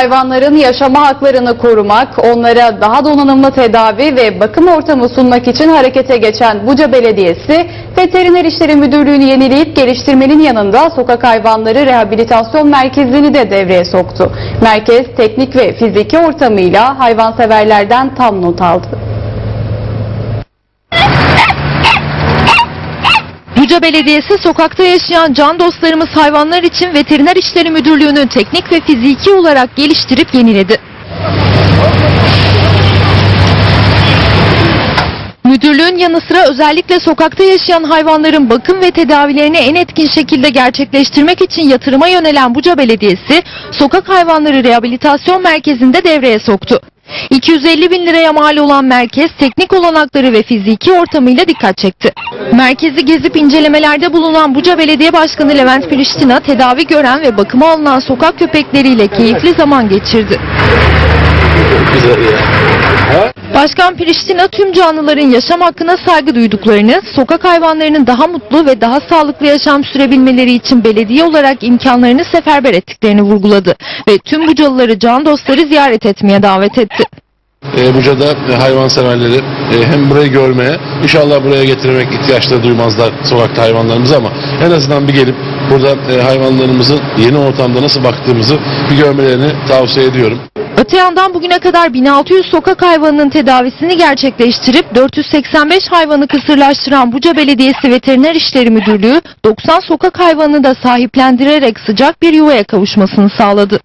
Hayvanların yaşama haklarını korumak, onlara daha donanımlı tedavi ve bakım ortamı sunmak için harekete geçen Buca Belediyesi, Veteriner İşleri Müdürlüğü'nü yenileyip geliştirmenin yanında sokak hayvanları rehabilitasyon merkezini de devreye soktu. Merkez teknik ve fiziki ortamıyla hayvanseverlerden tam not aldı. Buca Belediyesi sokakta yaşayan can dostlarımız hayvanlar için Veteriner İşleri Müdürlüğü'nü teknik ve fiziki olarak geliştirip yeniledi. Müdürlüğün yanı sıra özellikle sokakta yaşayan hayvanların bakım ve tedavilerini en etkin şekilde gerçekleştirmek için yatırıma yönelen Buca Belediyesi, Sokak Hayvanları Rehabilitasyon Merkezi'nde devreye soktu. 250 bin liraya mal olan merkez teknik olanakları ve fiziki ortamıyla dikkat çekti. Merkezi gezip incelemelerde bulunan Buca Belediye Başkanı Levent Priştina tedavi gören ve bakıma alınan sokak köpekleriyle keyifli zaman geçirdi. Güzel ya. Başkan Priştina tüm canlıların yaşam hakkına saygı duyduklarını, sokak hayvanlarının daha mutlu ve daha sağlıklı yaşam sürebilmeleri için belediye olarak imkanlarını seferber ettiklerini vurguladı ve tüm Bucalıları can dostları ziyaret etmeye davet etti. E, Buca'da hayvanseverleri e, hem burayı görmeye, inşallah buraya getirmek ihtiyaçları duymazlar sokakta hayvanlarımızı ama en azından bir gelip burada e, hayvanlarımızın yeni ortamda nasıl baktığımızı bir görmelerini tavsiye ediyorum. Öte yandan bugüne kadar 1600 sokak hayvanının tedavisini gerçekleştirip 485 hayvanı kısırlaştıran Buca Belediyesi Veteriner İşleri Müdürlüğü 90 sokak hayvanını da sahiplendirerek sıcak bir yuvaya kavuşmasını sağladı.